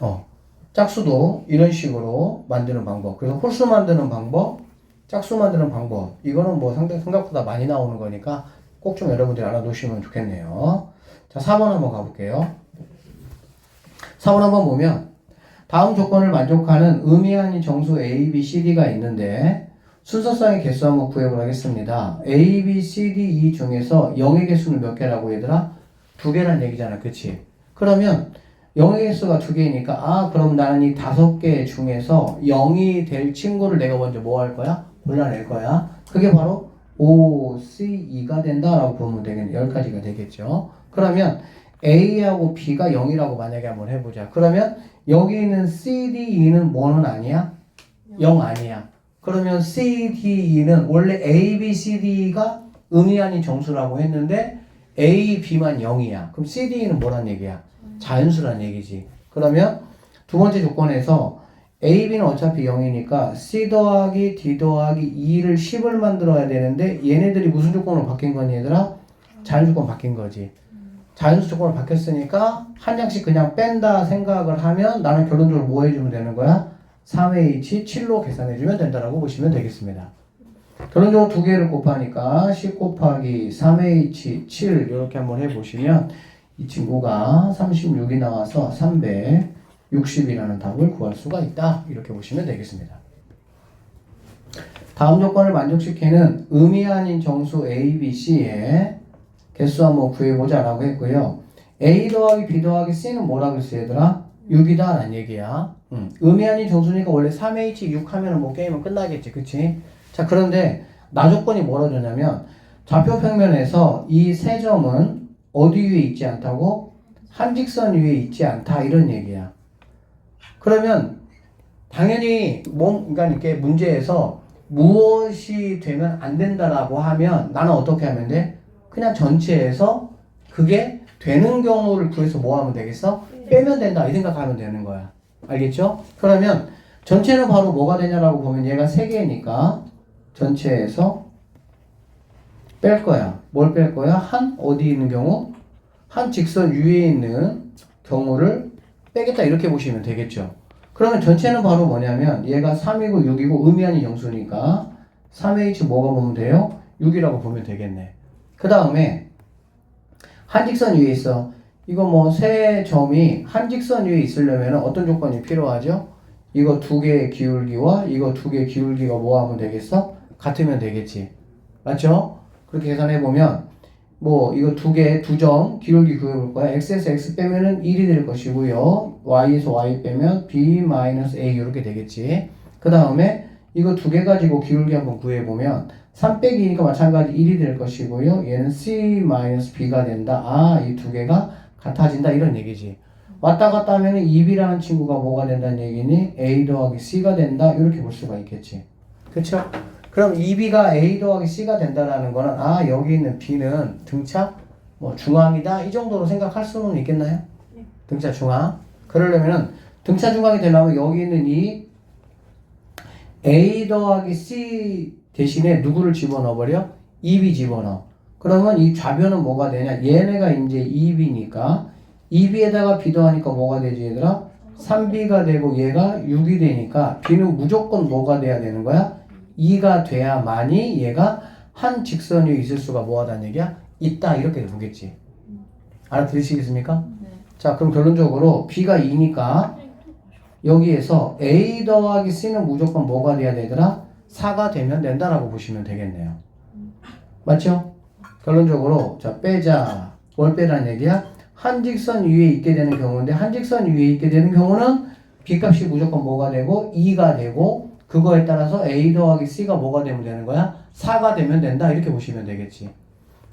어, 짝수도 이런 식으로 만드는 방법. 그래서 홀수 만드는 방법, 짝수 만드는 방법. 이거는 뭐 상당, 생각보다 많이 나오는 거니까 꼭 좀 여러분들이 알아두시면 좋겠네요. 자, 4번 한번 가볼게요. 4번 한번 보면 다음 조건을 만족하는 의미 아닌 정수 A, B, C, D가 있는데 순서상의 개수 한번 구해보도록 하겠습니다. A, B, C, D, E 중에서 0의 개수는 몇 개라고 얘들아? 두 개란 얘기잖아. 그치? 그러면 0의 개수가 두 개니까 아 그럼 나는 이 다섯 개 중에서 0이 될 친구를 내가 먼저 뭐 할 거야? 골라낼 거야. 그게 바로 O, C, E가 된다라고 보면 되겠네. 10가지가 되겠죠. 그러면 A하고 B가 0이라고 만약에 한번 해보자. 그러면 여기 있는 C, D, E는 뭐는 아니야? 0 아니야. 그러면 C, D, E는 원래 A, B, C, D가 의미 아닌 정수라고 했는데 A, B만 0이야. 그럼 C, D, E는 뭐란 얘기야? 자연수란 얘기지. 그러면 두 번째 조건에서 A, B는 어차피 0이니까 C 더하기 D 더하기 2를 10을 만들어야 되는데 얘네들이 무슨 조건으로 바뀐 거니 얘들아? 자연 조건 바뀐 거지. 자연수 조건으로 바뀌었으니까 한 장씩 그냥 뺀다 생각을 하면 나는 결론적으로 뭐 해주면 되는 거야? 3H 7로 계산해주면 된다라고 보시면 되겠습니다. 결론적으로 두 개를 곱하니까 10 곱하기 3H 7 이렇게 한번 해보시면 이 친구가 36이 나와서 360이라는 답을 구할 수가 있다. 이렇게 보시면 되겠습니다. 다음 조건을 만족시키는 의미 아닌 정수 A, B, C의 개수 한번 구해보자 라고 했고요. A 더하기 B 더하기 C는 뭐라고 했어 얘들아? 6이다 라는 얘기야. 음. 의미 아닌 정수니까 원래 3H 6 하면 은 뭐 게임은 끝나겠지. 그치? 자 그런데 나 조건이 뭐라 되냐면 좌표 평면에서 이 세 점은 어디 위에 있지 않다고? 한 직선 위에 있지 않다 이런 얘기야. 그러면 당연히 몸 그러니까 이렇게 문제에서 무엇이 되면 안 된다라고 하면 나는 어떻게 하면 돼? 그냥 전체에서 그게 되는 경우를 구해서 뭐 하면 되겠어? 빼면 된다 이 생각하면 되는 거야. 알겠죠? 그러면 전체는 바로 뭐가 되냐라고 보면 얘가 세 개니까 전체에서 뺄 거야. 뭘 뺄 거야? 한 어디 있는 경우? 한 직선 위에 있는 경우를 빼겠다 이렇게 보시면 되겠죠. 그러면 전체는 바로 뭐냐면 얘가 3이고 6이고 의미하는 정수니까 3H 뭐가 보면 돼요? 6이라고 보면 되겠네. 그 다음에 한 직선 위에 있어. 이거 뭐 세 점이 한 직선 위에 있으려면 어떤 조건이 필요하죠? 이거 두 개의 기울기와 이거 두 개의 기울기가 뭐 하면 되겠어? 같으면 되겠지. 맞죠? 그렇게 계산해 보면 뭐 이거 두 개 두 점 기울기 구해볼 거야. x에서 x 빼면은 1이 될 것이고요. y에서 y 빼면 b a 이렇게 되겠지. 그 다음에 이거 두 개 가지고 기울기 한번 구해 보면 3 빼기니까 마찬가지 1이 될 것이고요. 얘는 c b가 된다. 아, 이 두 개가 같아진다 이런 얘기지. 왔다 갔다 하면은 2b라는 친구가 뭐가 된다는 얘기니? a 더하기 c가 된다 이렇게 볼 수가 있겠지. 그쵸? 그럼 2b가 a 더하기 c가 된다라는 거는 아 여기 있는 b는 등차 뭐 중앙이다 이 정도로 생각할 수는 있겠나요? 등차 중앙. 그러려면은 등차 중앙이 되려면 여기 있는 이 a 더하기 c 대신에 누구를 집어넣어 버려? 2b 집어넣어. 그러면 이 좌변은 뭐가 되냐? 얘네가 이제 2b니까 2b에다가 b 더하니까 뭐가 되지 얘들아? 3b가 되고 얘가 6이 되니까 b는 무조건 뭐가 돼야 되는 거야? 2가 돼야만이 얘가 한 직선 위에 있을 수가 뭐하다는 얘기야? 있다 이렇게 보겠지. 알아들으시겠습니까? 자 그럼 결론적으로 b가 2니까 여기에서 a 더하기 c는 무조건 뭐가 돼야 되더라? 4가 되면 된다라고 보시면 되겠네요. 맞죠? 결론적으로 자 빼자 뭘 빼라는 얘기야? 한 직선 위에 있게 되는 경우인데 한 직선 위에 있게 되는 경우는 b 값이 무조건 뭐가 되고 2가 되고 그거에 따라서 a 더하기 c가 뭐가 되면 되는 거야? 4가 되면 된다 이렇게 보시면 되겠지.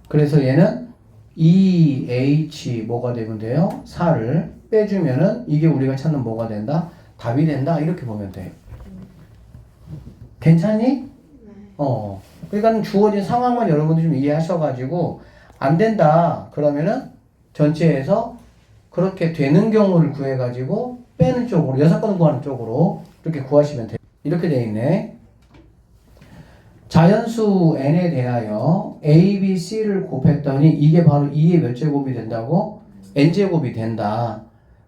그래서 얘는 2h 뭐가 되면 돼요? 4를 빼주면은 이게 우리가 찾는 뭐가 된다? 답이 된다 이렇게 보면 돼. 괜찮니? 어. 그러니까 주어진 상황만 여러분들이 좀 이해하셔가지고 안 된다 그러면은 전체에서 그렇게 되는 경우를 구해가지고 빼는 쪽으로 여섯 건 구하는 쪽으로 이렇게 구하시면 돼요. 이렇게 돼 있네. 자연수 n에 대하여 a, b, c를 곱했더니 이게 바로 2의 몇 제곱이 된다고? n 제곱이 된다.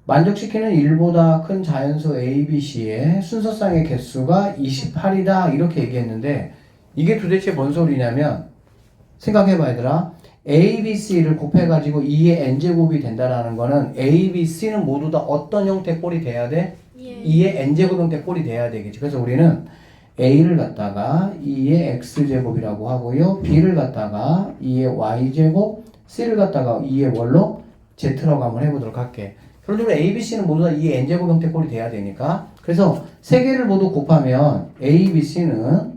만족시키는 1보다 큰 자연수 A, B, C의 순서상의 개수가 28이다 이렇게 얘기했는데 이게 도대체 뭔 소리냐면 생각해봐 얘들아 A, B, C를 곱해가지고 2의 n제곱이 된다라는 거는 A, B, C는 모두 다 어떤 형태 꼴이 돼야 돼? 예. 2의 n제곱 형태 꼴이 돼야 되겠지. 그래서 우리는 A를 갖다가 2의 x제곱이라고 하고요. B를 갖다가 2의 y제곱 C를 갖다가 2의 월로? Z라고 한번 해보도록 할게. 결론적으로 A, B, C는 모두 다 2의 n제곱 형태 꼴이 돼야 되니까. 그래서 세 개를 모두 곱하면 A, B, C는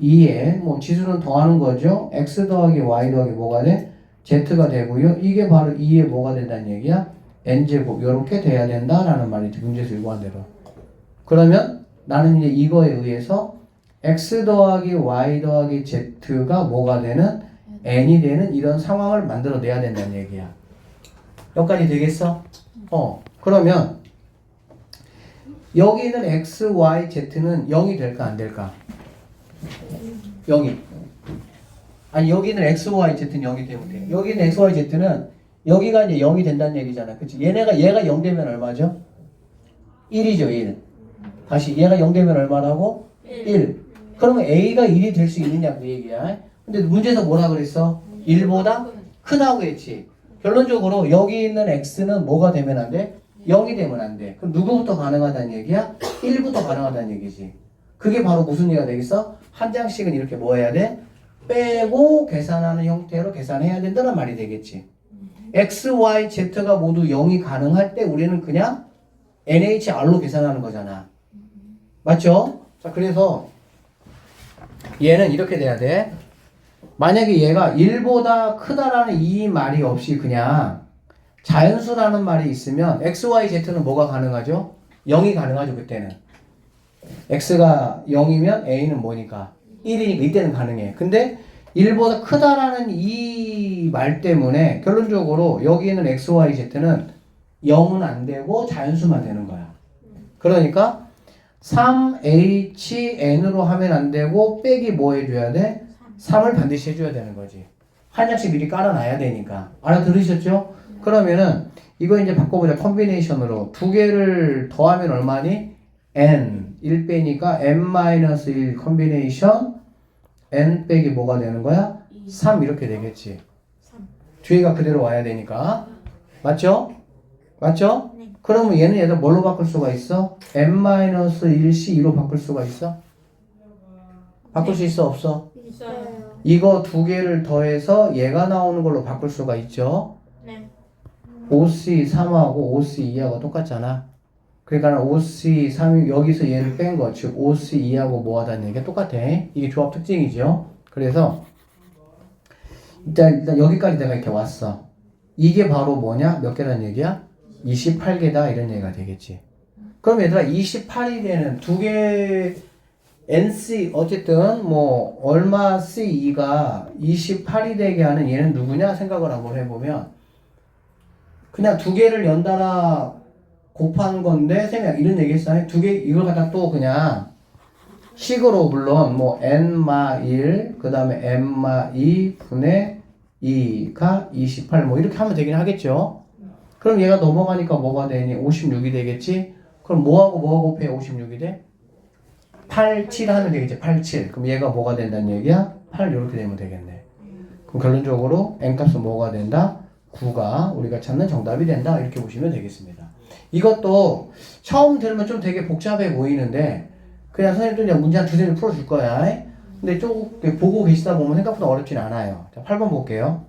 2에 뭐 지수는 더하는 거죠. x 더하기 y 더하기 뭐가 돼? z가 되고요. 이게 바로 2에 뭐가 된다는 얘기야? N제곱 이렇게 돼야 된다라는 말이지 문제에서 요구한 대로 그러면 나는 이제 이거에 의해서 x 더하기 y 더하기 z가 뭐가 되는 n이 되는 이런 상황을 만들어내야 된다는 얘기야. 여기까지 되겠어? 어. 그러면 여기 있는 x, y, z는 0이 될까 안 될까? 0이. 아니 여기 있는 x, y, z는 0이 되면 돼. 여기 있는 x, y, z는 여기가 이제 0이 된다는 얘기잖아. 그치? 얘네가 얘가 0 되면 얼마죠? 1이죠, 1. 다시 얘가 0 되면 얼마라고? 1. 그러면 A가 1이 될 수 있느냐 그 얘기야. 근데 문제에서 뭐라 그랬어? 1보다 크다고 했지. 결론적으로 여기 있는 X는 뭐가 되면 안 돼? 0이 되면 안 돼. 그럼 누구부터 가능하다는 얘기야? 1부터 가능하다는 얘기지. 그게 바로 무슨 얘기가 되겠어? 한 장씩은 이렇게 뭐 해야 돼? 빼고 계산하는 형태로 계산해야 된다는 말이 되겠지. X, Y, Z가 모두 0이 가능할 때 우리는 그냥 NHR로 계산하는 거잖아. 맞죠? 자, 그래서 얘는 이렇게 돼야 돼. 만약에 얘가 1보다 크다라는 이 말이 없이 그냥 자연수라는 말이 있으면 x, y, z는 뭐가 가능하죠? 0이 가능하죠, 그때는. x가 0이면 a는 뭐니까? 1이니까 이때는 가능해. 근데 1보다 크다라는 이 말 때문에 결론적으로 여기 있는 x, y, z는 0은 안 되고 자연수만 되는 거야. 그러니까 3HN으로 하면 안 되고 빼기 뭐 해줘야 돼? 3을 반드시 해줘야 되는 거지. 한 장씩 미리 깔아놔야 되니까. 알아들으셨죠? 그러면은 이거 이제 바꿔보자. 컨비네이션으로 두 개를 더하면 얼마니? n 1 빼니까 n-1 컨비네이션 n 빼기 뭐가 되는 거야? 3 이렇게 되겠지. 뒤에가 그대로 와야 되니까. 맞죠? 맞죠? 네. 그러면 얘는 얘들 뭘로 바꿀 수가 있어? n-1c2로 바꿀 수가 있어? 바꿀 수 있어 없어? 있어요. 이거 두 개를 더해서 얘가 나오는 걸로 바꿀 수가 있죠. 네. 5c3하고 5c2하고 똑같잖아. 그러니까 5c3 여기서 얘를 뺀 거, 즉 5c2하고 뭐 하다는 얘기가 똑같아. 이게 조합 특징이죠. 그래서 일단, 일단 여기까지 내가 이렇게 왔어. 이게 바로 뭐냐? 몇 개란 얘기야? 28개다 이런 얘기가 되겠지. 그럼 얘들아 28이 되는 두 개 NC 어쨌든 뭐 얼마 C2가 28이 되게 하는 얘는 누구냐 생각을 한번 해보면 그냥 두 개를 연달아 곱한 건데 생각 이런 얘기 했어요. 두 개 이걸 갖다 또 그냥 식으로 물론 뭐 n마 1, 그 다음에 n마 2 분의 2가 28 뭐 이렇게 하면 되긴 하겠죠. 그럼 얘가 넘어가니까 뭐가 되니? 56이 되겠지? 그럼 뭐하고 뭐하고 곱해 56이 돼? 8, 7 하면 되겠지. 8, 7. 그럼 얘가 뭐가 된다는 얘기야? 8 이렇게 되면 되겠네. 그럼 결론적으로 n값은 뭐가 된다? 9가 우리가 찾는 정답이 된다. 이렇게 보시면 되겠습니다. 이것도 처음 들으면 좀 되게 복잡해 보이는데 그냥 선생님도 그냥 문제 한 두세 개 풀어줄 거야. 근데 쭉 보고 계시다 보면 생각보다 어렵진 않아요. 자, 8번 볼게요.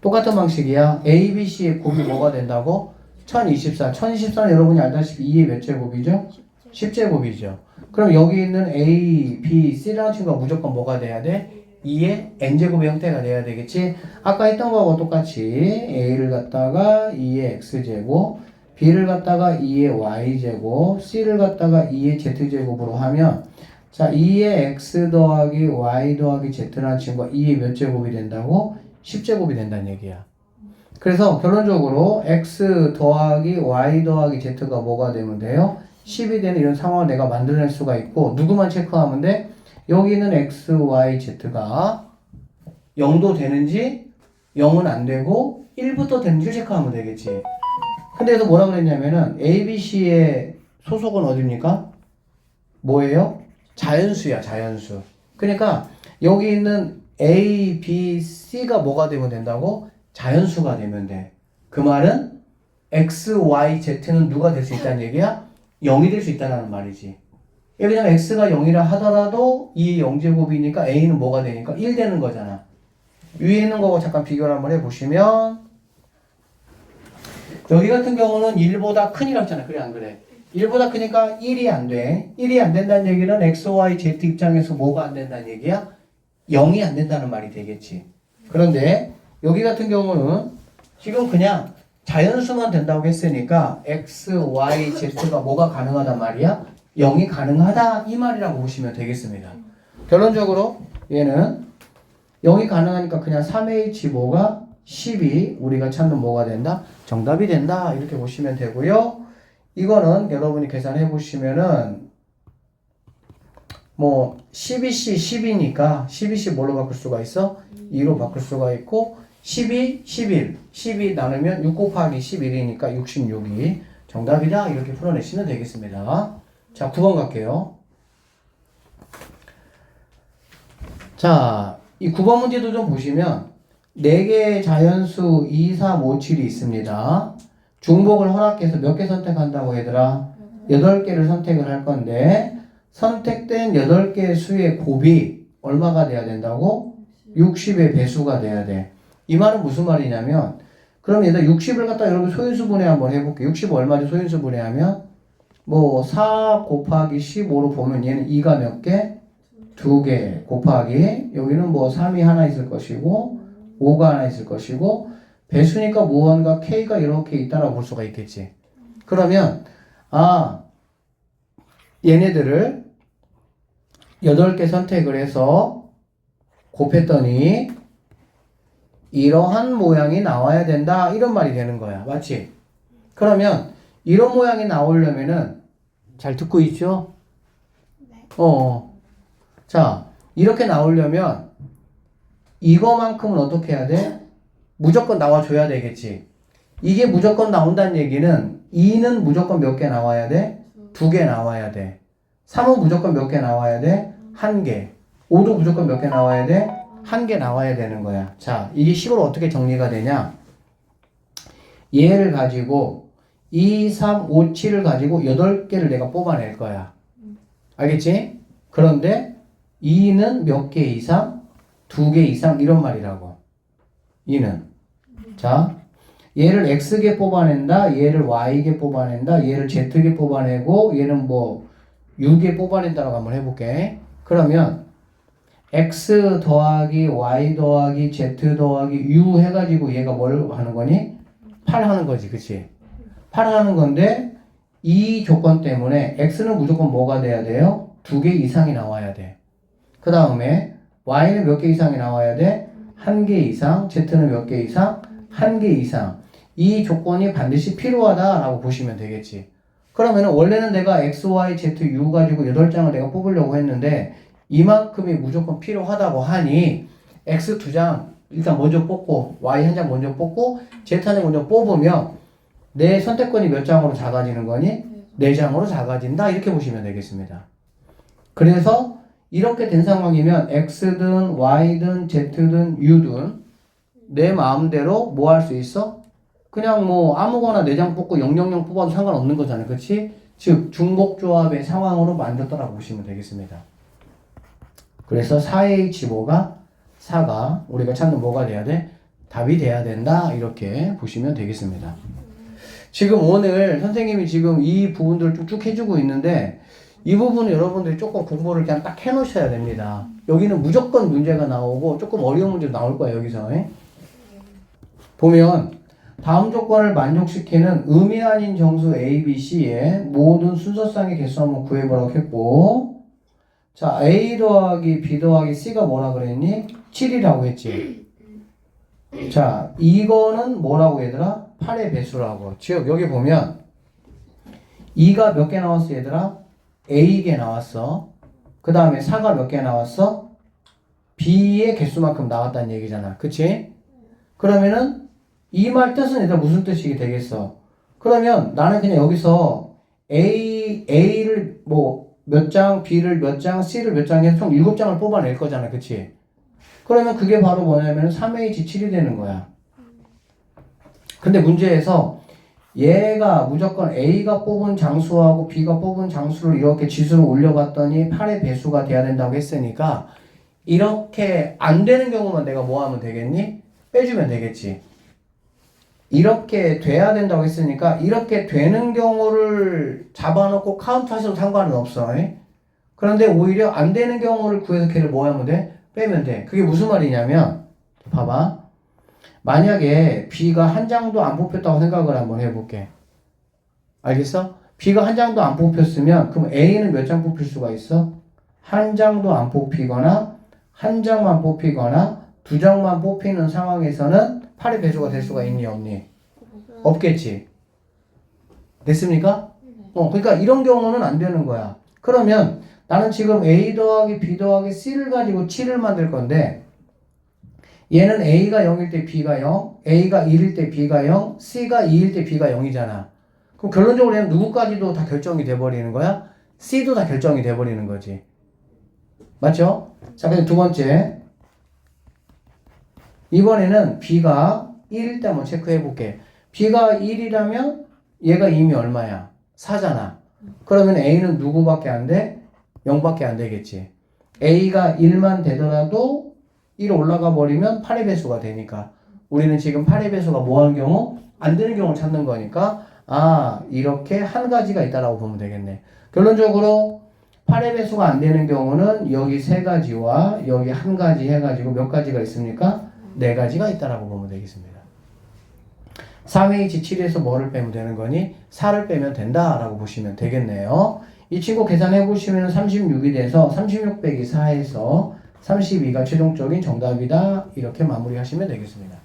똑같은 방식이야. A, B, C의 곱이 뭐가 된다고? 1024. 1024는 여러분이 알다시피 2의 몇 제곱이죠? 10제곱이죠. 그럼 여기 있는 A, B, C라는 친구가 무조건 뭐가 돼야 돼? 2의 n제곱의 형태가 돼야 되겠지? 아까 했던 거하고 똑같이 A를 갖다가 2의 x제곱, B를 갖다가 2의 y제곱, C를 갖다가 2의 z제곱으로 하면 자, 2의 x 더하기 y 더하기 z라는 친구가 2의 몇 제곱이 된다고? 10제곱이 된다는 얘기야. 그래서 결론적으로 x 더하기 y 더하기 z가 뭐가 되면 돼요? 10이 되는 이런 상황을 내가 만들어낼 수가 있고 누구만 체크하면 돼? 여기 있는 x, y, z가 0도 되는지 0은 안 되고 1부터 되는지 체크하면 되겠지. 근데 여기서 뭐라 그랬냐면은 ABC의 소속은 어딥니까? 뭐예요? 자연수야, 자연수. 그러니까 여기 있는 A, B, C가 뭐가 되면 된다고? 자연수가 되면 돼. 그 말은 X, Y, Z는 누가 될 수 있다는 얘기야? 0이 될 수 있다는 말이지. 예를 들면 X가 0이라 하더라도 이 0제곱이니까 A는 뭐가 되니까 1 되는 거잖아. 위에 있는 거고 잠깐 비교를 한번 해보시면 여기 같은 경우는 1보다 큰이라고 했잖아. 그래 안 그래? 1보다 크니까 1이 안 돼. 1이 안 된다는 얘기는 X, Y, Z 입장에서 뭐가 안 된다는 얘기야? 0이 안 된다는 말이 되겠지. 그런데 여기 같은 경우는 지금 그냥 자연수만 된다고 했으니까 X, Y, Z가 뭐가 가능하단 말이야? 0이 가능하다 이 말이라고 보시면 되겠습니다. 결론적으로 얘는 0이 가능하니까 그냥 3H5가 12 우리가 찾는 뭐가 된다? 정답이 된다 이렇게 보시면 되고요. 이거는 여러분이 계산해 보시면은 뭐 12C 10이니까 12C 뭘로 바꿀 수가 있어? 2로 바꿀 수가 있고 12, 11, 12 나누면 6 곱하기 11이니까 66이 정답이다 이렇게 풀어내시면 되겠습니다. 자 9번 갈게요. 자, 이 9번 문제도 좀 보시면 4개의 자연수 2, 3, 5, 7이 있습니다. 중복을 허락해서 몇 개 선택한다고 얘들아? 8개를 선택을 할 건데 선택된 8개의 수의 곱이 얼마가 돼야 된다고? 60의 배수가 돼야 돼. 이 말은 무슨 말이냐면 그럼 얘들 60을 갖다 여러분 소인수 분해 한번 해볼게요. 60 얼마죠? 소인수 분해하면 뭐 4 곱하기 15로 보면 얘는 2가 몇 개? 두 개 곱하기 여기는 뭐 3이 하나 있을 것이고 5가 하나 있을 것이고 배수니까 무언가 k가 이렇게 있다라고 볼 수가 있겠지. 그러면 아 얘네들을 8개 선택을 해서 곱했더니 이러한 모양이 나와야 된다 이런 말이 되는 거야. 맞지? 그러면 이런 모양이 나오려면은 잘 듣고 있죠? 어. 자, 이렇게 나오려면 이거만큼은 어떻게 해야 돼? 무조건 나와줘야 되겠지. 이게 무조건 나온다는 얘기는 2는 무조건 몇 개 나와야 돼? 두 개 나와야 돼. 3은 무조건 몇 개 나와야 돼? 한 개. 5도 무조건 몇 개 나와야 돼? 한 개 나와야 되는 거야. 자, 이게 식으로 어떻게 정리가 되냐? 얘를 가지고 2, 3, 5, 7을 가지고 8개를 내가 뽑아낼 거야. 알겠지? 그런데 2는 몇 개 이상? 두개 이상 이런 말이라고. 2는. 자, 얘를 x개 뽑아낸다, 얘를 y개 뽑아낸다, 얘를 z개 뽑아내고 얘는 뭐 6개 뽑아낸다라고 한번 해볼게. 그러면 x 더하기 y 더하기 z 더하기 u 해가지고 얘가 뭘 하는 거니? 8 하는 거지, 그치? 8 하는 건데 이 조건 때문에 x는 무조건 뭐가 돼야 돼요? 두 개 이상이 나와야 돼. 그 다음에 y는 몇 개 이상이 나와야 돼? 한 개 이상, z는 몇 개 이상? 한 개 이상. 이 조건이 반드시 필요하다라고 보시면 되겠지. 그러면 원래는 내가 x, y, z, u 가지고 8장을 내가 뽑으려고 했는데 이만큼이 무조건 필요하다고 하니 x 두장 일단 먼저 뽑고 y 한 장 먼저 뽑고 z 한 장 먼저 뽑으면 내 선택권이 몇 장으로 작아지는 거니? 네 장으로 작아진다 이렇게 보시면 되겠습니다. 그래서 이렇게 된 상황이면 x든 y든 z든 u든 내 마음대로 뭐 할 수 있어? 그냥 뭐 아무거나 네장 뽑고 000 뽑아도 상관없는 거잖아요. 그렇지? 즉 중복 조합의 상황으로 만들었다라고 보시면 되겠습니다. 그래서 4H5가 4가 우리가 찾는 뭐가 돼야 돼? 답이 돼야 된다. 이렇게 보시면 되겠습니다. 지금 오늘 선생님이 지금 이 부분들을 쭉쭉 해주고 있는데 이 부분은 여러분들이 조금 공부를 그냥 딱 해놓으셔야 됩니다. 여기는 무조건 문제가 나오고 조금 어려운 문제도 나올 거예요, 여기서. 예? 보면 다음 조건을 만족시키는 의미 아닌 정수 A, B, C의 모든 순서상의 개수 한번 구해보라고 했고 자, A 더하기 B 더하기 C가 뭐라 그랬니? 7이라고 했지. 자, 이거는 뭐라고 얘들아? 8의 배수라고. 즉, 여기 보면 2가 몇 개 나왔어, 얘들아? A개 나왔어. 그 다음에 4가 몇 개 나왔어? B의 개수만큼 나왔다는 얘기잖아. 그치? 그러면은 이 말 뜻은 얘들아 무슨 뜻이 되겠어? 그러면 나는 그냥 여기서 A, A를 뭐 몇 장, B를 몇 장, C를 몇 장 해서 총 7장을 뽑아낼 거잖아. 그치? 그러면 그게 바로 뭐냐면 3H7이 되는 거야. 근데 문제에서 얘가 무조건 A가 뽑은 장수하고 B가 뽑은 장수를 이렇게 지수를 올려봤더니 8의 배수가 돼야 된다고 했으니까 이렇게 안 되는 경우만 내가 뭐 하면 되겠니? 빼주면 되겠지. 이렇게 돼야 된다고 했으니까 이렇게 되는 경우를 잡아놓고 카운트 하셔도 상관은 없어. 에? 그런데 오히려 안 되는 경우를 구해서 걔를 뭐 하면 돼? 빼면 돼. 그게 무슨 말이냐면 봐봐. 만약에 B가 한 장도 안 뽑혔다고 생각을 한번 해볼게. 알겠어? B가 한 장도 안 뽑혔으면 그럼 A는 몇 장 뽑힐 수가 있어? 한 장도 안 뽑히거나 한 장만 뽑히거나 두 장만 뽑히는 상황에서는 8의 배수가 될 수가 있니 없니? 없겠지. 됐습니까? 어, 그러니까 이런 경우는 안 되는 거야. 그러면 나는 지금 A 더하기 B 더하기 C를 가지고 7을 만들 건데 얘는 A가 0일 때 B가 0, A가 1일 때 B가 0, C가 2일 때 B가 0이잖아. 그럼 결론적으로 얘는 누구까지도 다 결정이 돼버리는 거야? C도 다 결정이 돼버리는 거지. 맞죠? 자, 그럼 두 번째. 이번에는 B가 1일 때 한번 체크해 볼게. B가 1이라면 얘가 이미 얼마야? 4잖아. 그러면 A는 누구밖에 안 돼? 0밖에 안 되겠지. A가 1만 되더라도 1 올라가 버리면 8의 배수가 되니까. 우리는 지금 8의 배수가 뭐 하는 경우? 안 되는 경우를 찾는 거니까, 아, 이렇게 한 가지가 있다라고 보면 되겠네. 결론적으로 8의 배수가 안 되는 경우는 여기 세 가지와 여기 한 가지 해가지고 몇 가지가 있습니까? 네 가지가 있다라고 보면 되겠습니다. 3H7에서 뭐를 빼면 되는 거니? 4를 빼면 된다라고 보시면 되겠네요. 이 친구 계산해 보시면 36이 돼서 36 빼기 4에서 32가 최종적인 정답이다. 이렇게 마무리하시면 되겠습니다.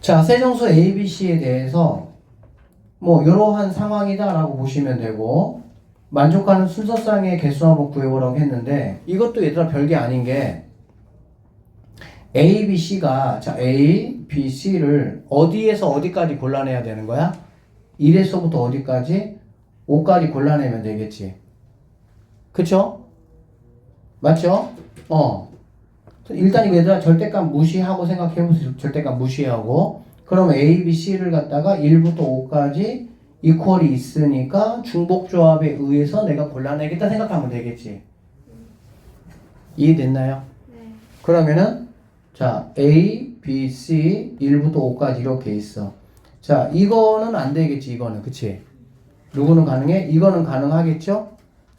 자, 세정수 ABC에 대해서 뭐 이러한 상황이다라고 보시면 되고 만족하는 순서상의 개수 한번 구해보라고 했는데 이것도 얘들아 별게 아닌 게 A, B, C가 자 A, B, C를 어디에서 어디까지 골라내야 되는 거야? 1에서부터 어디까지? 5까지 골라내면 되겠지. 그쵸? 맞죠? 어. 일단 이거 얘들아 절대값 무시하고 생각해보세요. 절대값 무시하고. 그럼 A, B, C를 갖다가 1부터 5까지 이퀄이 있으니까 중복조합에 의해서 내가 골라내겠다 생각하면 되겠지. 이해됐나요? 네. 그러면은 자 A, B, C 1부터 5까지 이렇게 있어. 자 이거는 안 되겠지 이거는 그치? 누구는 가능해? 이거는 가능하겠죠?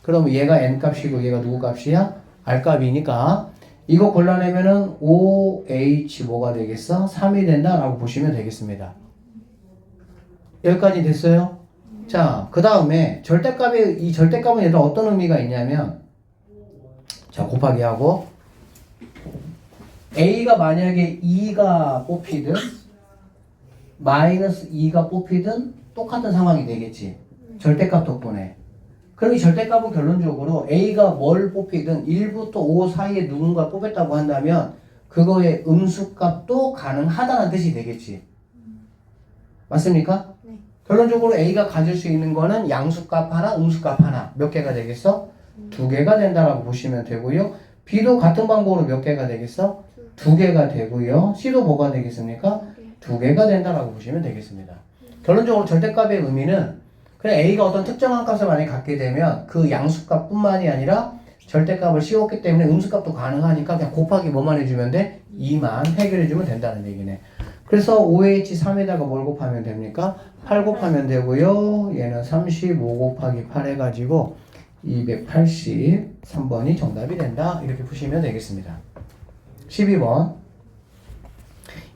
그럼 얘가 n 값이고 얘가 누구 값이야? r 값이니까 이거 골라내면은 OH 뭐가 되겠어? 3이 된다라고 보시면 되겠습니다. 여기까지 됐어요? 자, 그 다음에 절대값의 이 절대값은 얘들 어떤 의미가 있냐면 자 곱하기 하고 A가 만약에 2가 뽑히든 마이너스 2가 뽑히든 똑같은 상황이 되겠지. 절대값 덕분에. 이 절대값은 결론적으로 A가 뭘 뽑히든 1부터 5 사이에 누군가 뽑혔다고 한다면 그거의 음수값도 가능하다는 뜻이 되겠지. 맞습니까? 네. 결론적으로 A가 가질 수 있는 거는 양수값 하나, 음수값 하나 몇 개가 되겠어? 두 개가 된다라고 보시면 되고요. B도 같은 방법으로 몇 개가 되겠어? 두 개가 되고요. C도 뭐가 되겠습니까? 두 개가 된다라고 보시면 되겠습니다. 결론적으로 절대값의 의미는 그냥 A가 어떤 특정한 값을 만약에 갖게 되면 그 양수값 뿐만이 아니라 절대값을 씌웠기 때문에 음수값도 가능하니까 그냥 곱하기 뭐만 해주면 돼? 2만 해결해주면 된다는 얘기네. 그래서 OH3에다가 뭘 곱하면 됩니까? 8 곱하면 되고요. 얘는 35 곱하기 8 해가지고 283번이 정답이 된다. 이렇게 푸시면 되겠습니다. 12번.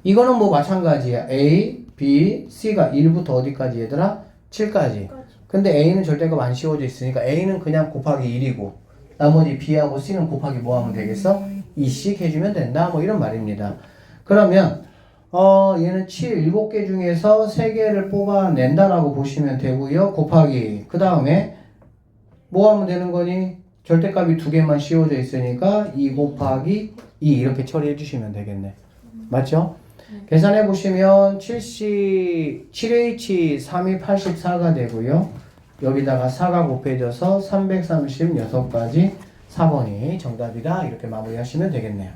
이거는 뭐 마찬가지야. A, B, C가 1부터 어디까지 얘들아? 7까지. 근데 A는 절대값 안 씌워져 있으니까 A는 그냥 곱하기 1이고 나머지 B하고 C는 곱하기 뭐 하면 되겠어? 2씩 해주면 된다. 뭐 이런 말입니다. 그러면 어 얘는 7, 7개 중에서 3개를 뽑아낸다라고 보시면 되고요. 곱하기 그 다음에 뭐 하면 되는 거니? 절대값이 두 개만 씌워져 있으니까 2 곱하기 2 이렇게 처리해 주시면 되겠네. 맞죠? 계산해 보시면 7C, 7H3284가 되고요. 여기다가 4가 곱해져서 336가지 4번이 정답이다. 이렇게 마무리하시면 되겠네요.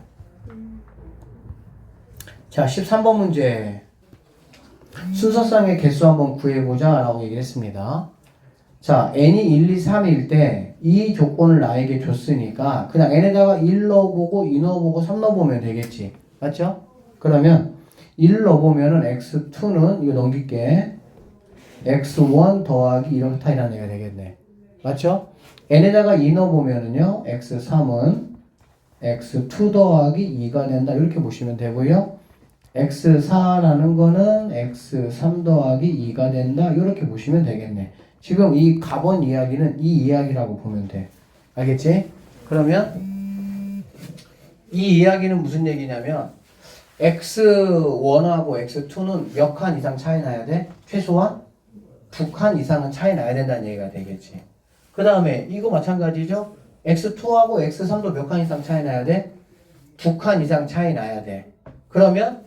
자, 13번 문제. 순서상의 개수 한번 구해보자 라고 얘기를 했습니다. 자, n이 1, 2, 3일 때 이 조건을 나에게 줬으니까 그냥 n에다가 1 넣어보고 2 넣어보고 3 넣어보면 되겠지. 맞죠? 그러면 1 넣어보면은 x2는 이거 넘길게. x1 더하기 이렇다이라는 얘기가 되겠네. 맞죠? n에다가 2 넣어보면은요. x3은 x2 더하기 2가 된다. 이렇게 보시면 되고요. x4라는 거는 x3 더하기 2가 된다. 이렇게 보시면 되겠네. 지금 이 가번 이야기는 이 이야기라고 보면 돼. 알겠지? 그러면 이 이야기는 무슨 얘기냐면 x1하고 x2는 몇 칸 이상 차이 나야 돼? 최소한 두 칸 이상은 차이 나야 된다는 얘기가 되겠지. 그 다음에 이거 마찬가지죠? x2하고 x3도 몇 칸 이상 차이 나야 돼? 두 칸 이상 차이 나야 돼. 그러면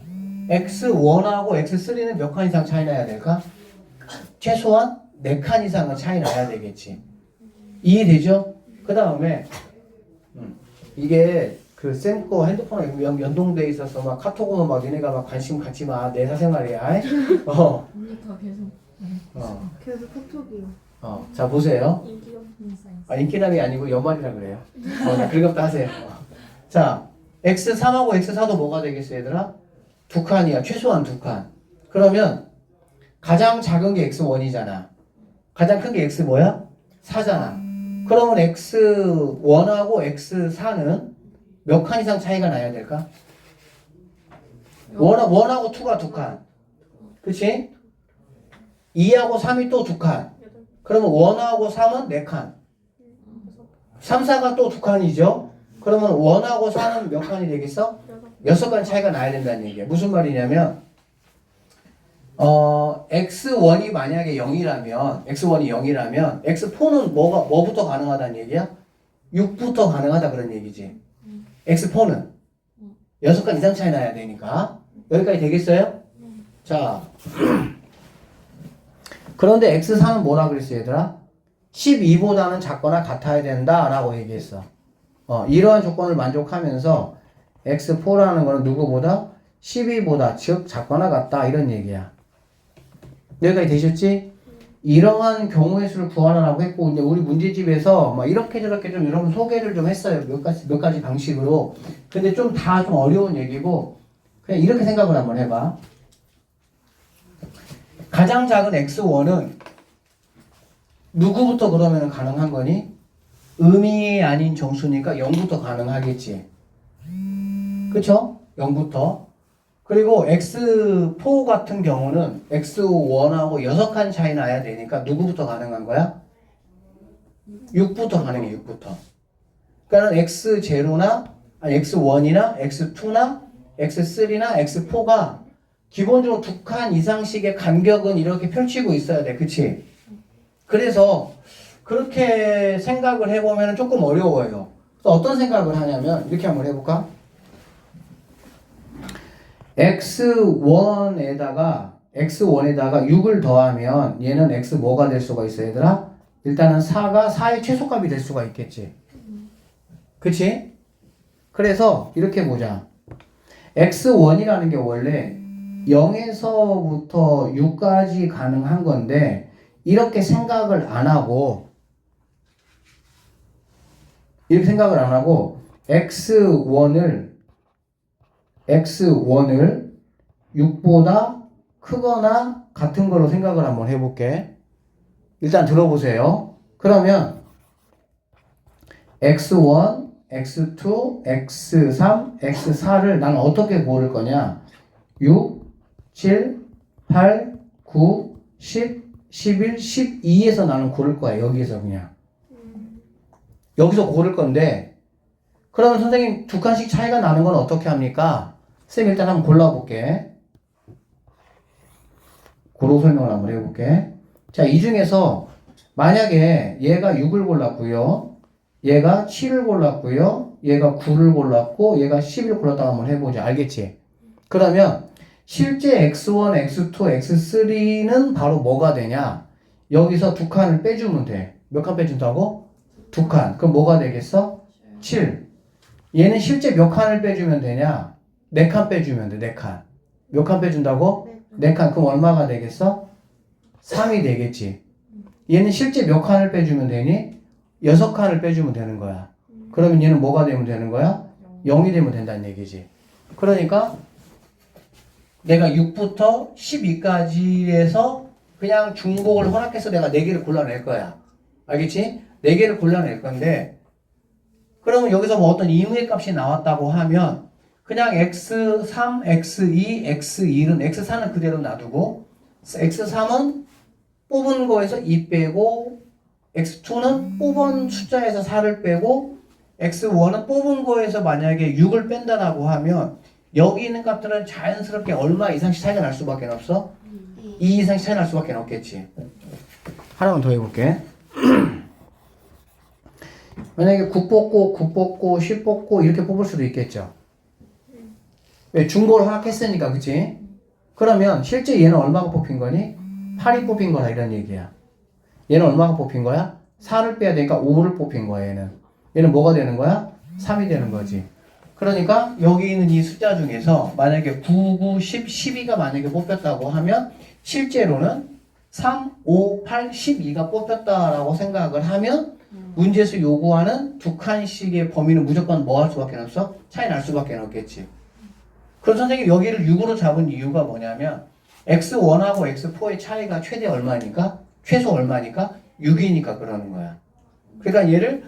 x1하고 x3는 몇 칸 이상 차이 나야 될까? 최소한 4칸 이상은 차이 나야 되겠지. 이해되죠? 그 다음에 음, 이게 그 쌤거 핸드폰에 연, 연동돼 있어서 막 카톡 오면 막 얘네가 막 관심 갖지 마. 내 사생활이야. 어, 언니가 계속 어, 계속 카톡이요. 어. 자, 보세요. 인기 없는 사이즈. 아, 인기남이 아니고 연말이라 그래요. 어, 네, 긁었다 하세요. 어. 자, X3하고 X4도 뭐가 되겠어, 얘들아? 두 칸이야. 최소한 두 칸. 그러면 가장 작은 게 X1이잖아. 가장 큰 게 X 뭐야? 4잖아. 그러면 X1하고 X4는 몇 칸 이상 차이가 나야 될까? 원, 원하고 2가 두 칸. 그치? 2하고 3이 또 두 칸. 그러면 1하고 3은 4칸. 3, 4가 또 두 칸이죠? 그러면 1하고 4는 몇 칸이 되겠어? 6칸 차이가 나야 된다는 얘기야. 무슨 말이냐면, 어, x1이 만약에 0이라면, x1이 0이라면, x4는 뭐가, 뭐부터 가능하다는 얘기야? 6부터 가능하다 그런 얘기지. X4는 6칸 이상 차이 나야 되니까. 여기까지 되겠어요? 자. 그런데 x4는 뭐라 그랬어, 얘들아? 12보다는 작거나 같아야 된다 라고 얘기했어. 어, 이러한 조건을 만족하면서 x4라는 거는 누구보다 12보다 즉 작거나 같다 이런 얘기야. 여기까지 되셨지? 이러한 경우의 수를 구하라고 했고 이제 우리 문제집에서 막 이렇게 저렇게 좀 여러분 소개를 좀 했어요 몇 가지 몇 가지 방식으로 근데 좀다좀 어려운 얘기고 그냥 이렇게 생각을 한번 해봐 가장 작은 x1은 누구부터 그러면 가능한 거니? 의미 아닌 정수니까 0부터 가능하겠지. 그쵸? 0부터. 그리고 x4 같은 경우는 x1하고 6칸 차이 나야 되니까 누구부터 가능한 거야? 6부터 가능해, 6부터. 그러니까 x0나, 아니 x1이나 x2나 x3나 x4가 기본적으로 두 칸 이상씩의 간격은 이렇게 펼치고 있어야 돼. 그치? 그래서 그렇게 생각을 해보면 조금 어려워요. 그래서 어떤 생각을 하냐면 이렇게 한번 해볼까? X1에다가 x1에다가 6을 더하면 얘는 x 뭐가 될 수가 있어 얘들아? 일단은 4가 4의 최소값이 될 수가 있겠지. 그치? 그래서 이렇게 보자. x1이라는 게 원래 0에서부터 6까지 가능한 건데 이렇게 생각을 안 하고 이렇게 생각을 안 하고 x1을 x1을 6보다 크거나 같은 걸로 생각을 한번 해볼게. 일단 들어보세요. 그러면 x1, x2, x3, x4를 난 어떻게 고를 거냐? 6, 7, 8, 9, 10, 11, 12에서 나는 고를 거야. 여기에서 그냥. 여기서 고를 건데, 그러면 선생님 두 칸씩 차이가 나는 건 어떻게 합니까? 쌤 일단 한번 골라볼게. 고로 설명을 한번 해볼게. 자, 이 중에서 만약에 얘가 6을 골랐고요. 얘가 7을 골랐고요. 얘가 9를 골랐고 얘가 10을 골랐다 한번 해보자. 알겠지? 그러면 실제 x1, x2, x3는 바로 뭐가 되냐? 여기서 두 칸을 빼주면 돼. 몇 칸 빼준다고? 두 칸. 그럼 뭐가 되겠어? 7. 얘는 실제 몇 칸을 빼주면 되냐? 네 칸 빼주면 돼, 네 칸. 몇 칸 빼준다고? 네 칸. 그럼 얼마가 되겠어? 3이 되겠지. 얘는 실제 몇 칸을 빼주면 되니? 여섯 칸을 빼주면 되는 거야. 그러면 얘는 뭐가 되면 되는 거야? 0이 되면 된다는 얘기지. 그러니까 내가 6부터 12까지에서 그냥 중복을 허락해서 내가 4개를 골라낼 거야. 알겠지? 4개를 골라낼 건데 그러면 여기서 뭐 어떤 임의 값이 나왔다고 하면 그냥 x3, x2, x1은 x4는 그대로 놔두고 x3은 뽑은 거에서 2 빼고 x2는 뽑은 숫자에서 4를 빼고 x1은 뽑은 거에서 만약에 6을 뺀다라고 하면 여기 있는 값들은 자연스럽게 얼마 이상씩 차이가 날 수밖에 없어? 2 이상씩 차이 날 수밖에 없겠지. 하나만 더 해볼게. 만약에 9 뽑고 9 뽑고 10 뽑고 이렇게 뽑을 수도 있겠죠. 왜 중고를 허락했으니까 그치? 그러면 실제 얘는 얼마가 뽑힌 거니? 8이 뽑힌 거라 이런 얘기야. 얘는 얼마가 뽑힌 거야? 4를 빼야 되니까 5를 뽑힌 거야 얘는. 얘는 뭐가 되는 거야? 3이 되는 거지. 그러니까 여기 있는 이 숫자 중에서 만약에 9, 9, 10, 12가 만약에 뽑혔다고 하면 실제로는 3, 5, 8, 12가 뽑혔다라고 생각을 하면 문제에서 요구하는 두 칸씩의 범위는 무조건 뭐 할 수밖에 없어? 차이 날 수밖에 없겠지. 그럼 선생님 여기를 6으로 잡은 이유가 뭐냐면 x1하고 x4의 차이가 최대 얼마니까? 최소 얼마니까? 6이니까 그러는 거야. 그러니까 얘를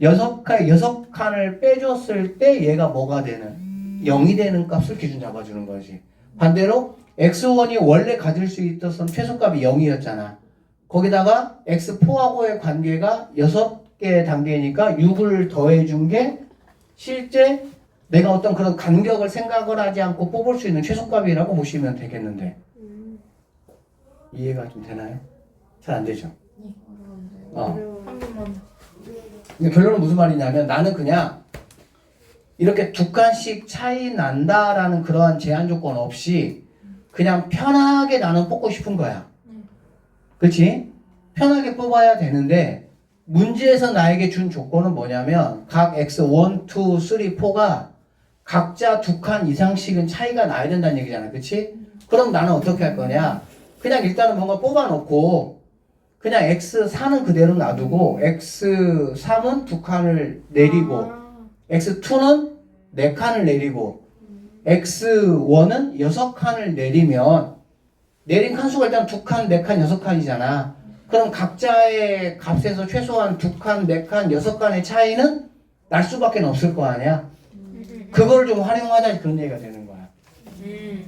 여섯 칸, 여섯 칸을 빼줬을 때 얘가 뭐가 되는? 0이 되는 값을 기준 잡아주는 거지. 반대로 x1이 원래 가질 수 있었던 최소값이 0이었잖아. 거기다가 x4하고의 관계가 6개 단계니까 6을 더해준 게 실제 내가 어떤 그런 간격을 생각을 하지 않고 뽑을 수 있는 최소값이라고 보시면 되겠는데 이해가 좀 되나요? 잘 안 되죠? 어. 한 번만. 근데 결론은 무슨 말이냐면 나는 그냥 이렇게 두 칸씩 차이 난다라는 그러한 제한 조건 없이 그냥 편하게 나는 뽑고 싶은 거야. 그렇지? 편하게 뽑아야 되는데 문제에서 나에게 준 조건은 뭐냐면 각 x 1, 2, 3, 4가 각자 두 칸 이상씩은 차이가 나야 된다는 얘기잖아. 그렇지? 그럼 나는 어떻게 할 거냐? 그냥 일단은 뭔가 뽑아 놓고 그냥 x4는 그대로 놔두고 x3은 두 칸을 내리고 아, x2는 네 칸을 내리고 x1은 여섯 칸을 내리면 내린 칸수가 일단 두 칸, 네 칸, 여섯 칸이잖아. 그럼 각자의 값에서 최소한 두 칸, 네 칸, 여섯 칸의 차이는 날 수밖에 없을 거 아니야. 그걸 좀 활용하자 그런 얘기가 되는 거야. 음.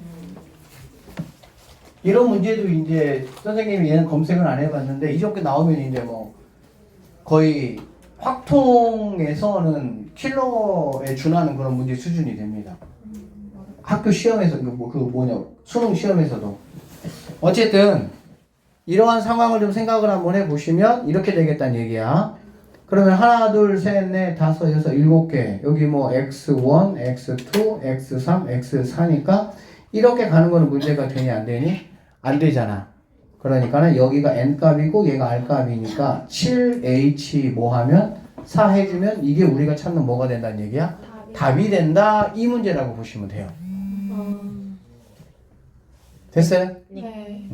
이런 문제도 이제 선생님이 얘는 검색을 안 해봤는데 이렇게 나오면 이제 뭐 거의 확통에서는 킬러에 준하는 그런 문제 수준이 됩니다. 학교 시험에서 그 뭐- 그 뭐냐 수능 시험에서도 어쨌든 이러한 상황을 좀 생각을 한번 해보시면 이렇게 되겠다는 얘기야. 그러면 하나, 둘, 셋, 넷, 다섯, 여섯, 일곱 개. 여기 뭐 x1, x2, x3, x4니까 이렇게 가는 거는 문제가 되니 안 되니? 안 되잖아. 그러니까는 여기가 n 값이고 얘가 r 값이니까 7h 뭐 하면 4 해주면 이게 우리가 찾는 뭐가 된다는 얘기야? 답이 된다 이 문제라고 보시면 돼요. 됐어요? 네.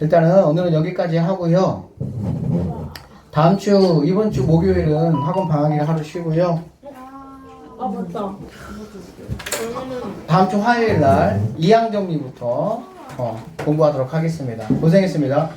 일단은 오늘은 여기까지 하고요. 다음 주 이번 주 목요일은 학원 방학이라 하루 쉬고요. 아 맞다. 다음 주 화요일 날 2학 정리부터 어, 공부하도록 하겠습니다. 고생했습니다.